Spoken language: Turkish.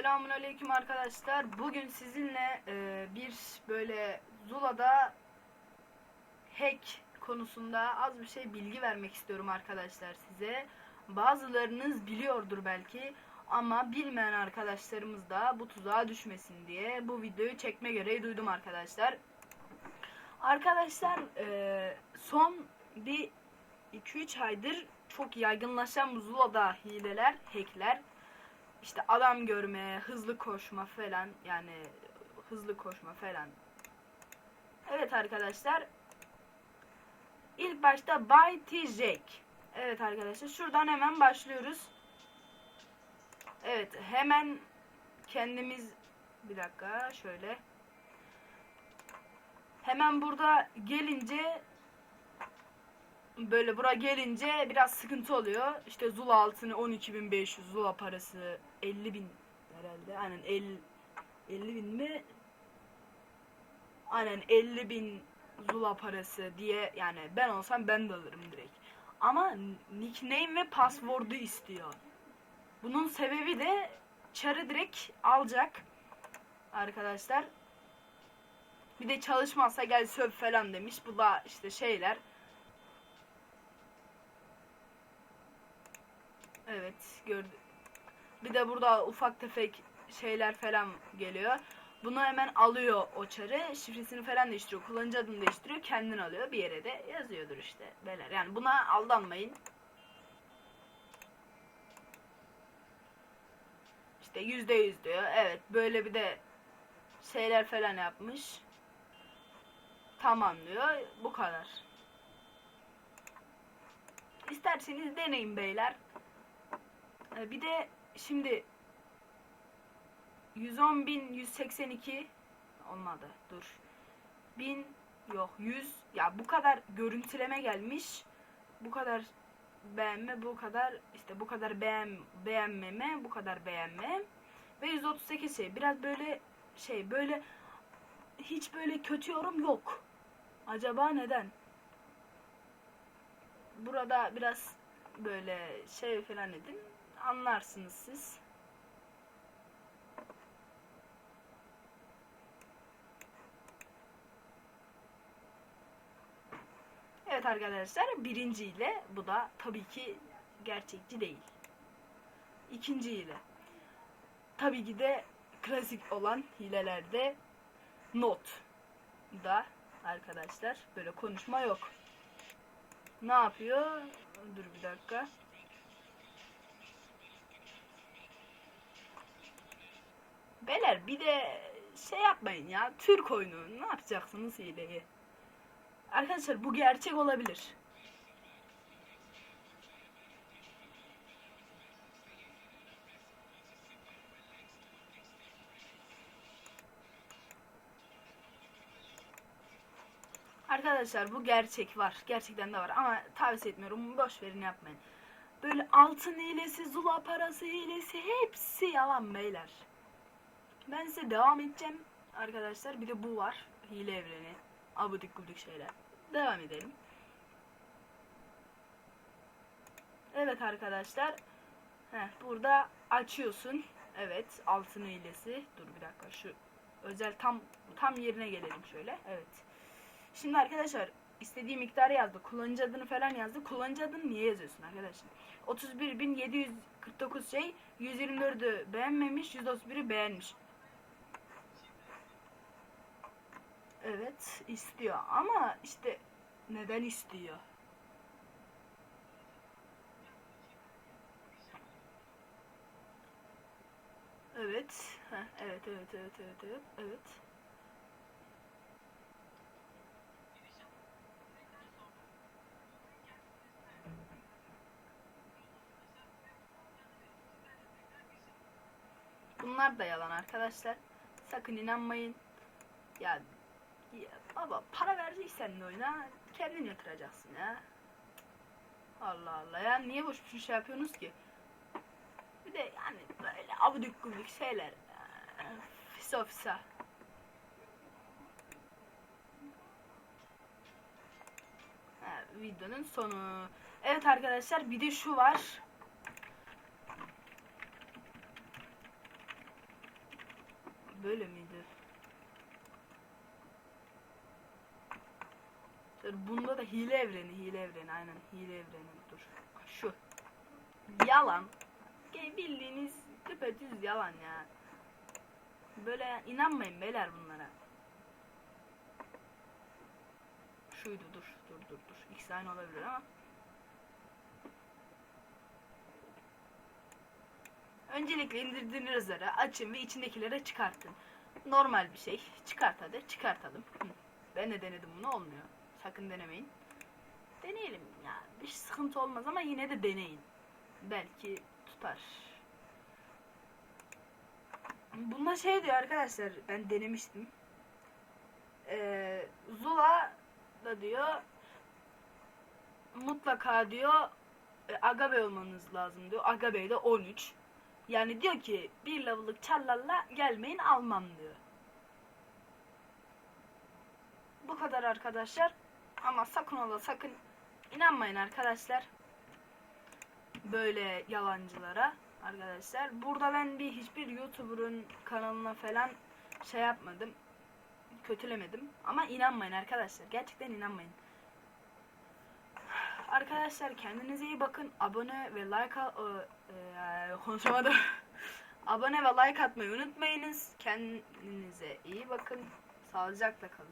Selamun Aleyküm arkadaşlar. Bugün sizinle e, bir böyle Zula'da hack konusunda az bir şey bilgi vermek istiyorum arkadaşlar size. Bazılarınız biliyordur belki ama bilmeyen arkadaşlarımız da bu tuzağa düşmesin diye bu videoyu çekme gereği duydum arkadaşlar. Arkadaşlar e, son bir 2-3 aydır çok yaygınlaşan Zula'da hileler, hackler işte adam görme, hızlı koşma falan yani hızlı koşma falan. Evet arkadaşlar. İlk başta Bay T. Jack. Evet arkadaşlar şuradan hemen başlıyoruz. Evet hemen kendimiz bir dakika şöyle. Hemen burada gelince böyle bura gelince biraz sıkıntı oluyor. İşte Zula altını 12.500 Zula parası 50.000 herhalde. Aynen 50 50 bin mi? Aynen 50 bin Zula parası diye yani ben olsam ben de alırım direkt. Ama nickname ve password'u istiyor. Bunun sebebi de çarı direkt alacak arkadaşlar. Bir de çalışmazsa gel söv falan demiş. Bu da işte şeyler. Evet gördüm. Bir de burada ufak tefek şeyler falan geliyor. Bunu hemen alıyor o çarı. Şifresini falan değiştiriyor. Kullanıcı adını değiştiriyor. Kendini alıyor. Bir yere de yazıyordur işte. Beyler. Yani buna aldanmayın. İşte yüzde yüz diyor. Evet. Böyle bir de şeyler falan yapmış. Tamam diyor. Bu kadar. İsterseniz deneyin beyler. Ee, Bir de şimdi 110.182 olmadı. Dur. 1000 yok 100 ya bu kadar görüntüleme gelmiş. Bu kadar beğenme, bu kadar işte bu kadar beğen beğenmeme, bu kadar beğenme ve 138 şey. Biraz böyle şey böyle hiç böyle kötü yorum yok. Acaba neden? Burada biraz böyle şey falan edin. Anlarsınız siz. Evet arkadaşlar birinci ile bu da tabii ki gerçekçi değil. İkinci ile tabii ki de klasik olan hilelerde not da arkadaşlar böyle konuşma yok. Ne yapıyor? Dur bir dakika. Beyler bir de şey yapmayın ya. Türk oyunu. Ne yapacaksınız hileyi? Arkadaşlar bu gerçek olabilir. Arkadaşlar bu gerçek var. Gerçekten de var ama tavsiye etmiyorum. Boş verin yapmayın. Böyle altın hilesi, zula parası hilesi hepsi yalan beyler. Ben size devam edeceğim arkadaşlar. Bir de bu var. Hile evreni. Abudik gudik şeyler. Devam edelim. Evet arkadaşlar. Heh, burada açıyorsun. Evet altın hilesi. Dur bir dakika şu özel tam tam yerine gelelim şöyle. Evet. Şimdi arkadaşlar istediği miktarı yazdı. Kullanıcı adını falan yazdı. Kullanıcı adını niye yazıyorsun arkadaşlar? 31.749 şey 124'ü beğenmemiş 131'i beğenmiş. Evet istiyor ama işte neden istiyor? Evet. Heh, evet evet evet evet evet. Evet. Bunlar da yalan arkadaşlar. Sakın inanmayın. Ya, ya baba para vereceksen de oyuna kendin yatıracaksın ya. Allah Allah ya niye boş bir şey yapıyorsunuz ki? Bir de yani böyle abidik gubidik şeyler. Fisa fisa. Ha, videonun sonu. Evet arkadaşlar bir de şu var. Böyle miydi? Bunda da hile evreni, hile evreni aynen hile evreni dur. Şu. Yalan. Bildiğiniz düpedüz yalan ya. Böyle inanmayın beyler bunlara. Şuydu dur dur dur dur. İkisi aynı olabilir ama. Öncelikle indirdiğiniz üzere açın ve içindekileri çıkartın. Normal bir şey. Çıkart hadi. Çıkartalım. Ben de denedim bunu olmuyor. Sakın denemeyin. Deneyelim ya. Bir sıkıntı olmaz ama yine de deneyin. Belki tutar. Bunda şey diyor arkadaşlar. Ben denemiştim. Ee, Zula da diyor mutlaka diyor e, Agabe olmanız lazım diyor. Agabe de 13. Yani diyor ki bir level'lık çarlarla gelmeyin almam diyor. Bu kadar arkadaşlar. Ama sakın ola sakın inanmayın arkadaşlar. Böyle yalancılara arkadaşlar. Burada ben bir hiçbir YouTuber'ın kanalına falan şey yapmadım. Kötülemedim. Ama inanmayın arkadaşlar. Gerçekten inanmayın. Arkadaşlar kendinize iyi bakın. Abone ve like al- e, konuşamadım. Abone ve like atmayı unutmayınız. Kendinize iyi bakın. Sağlıcakla kalın.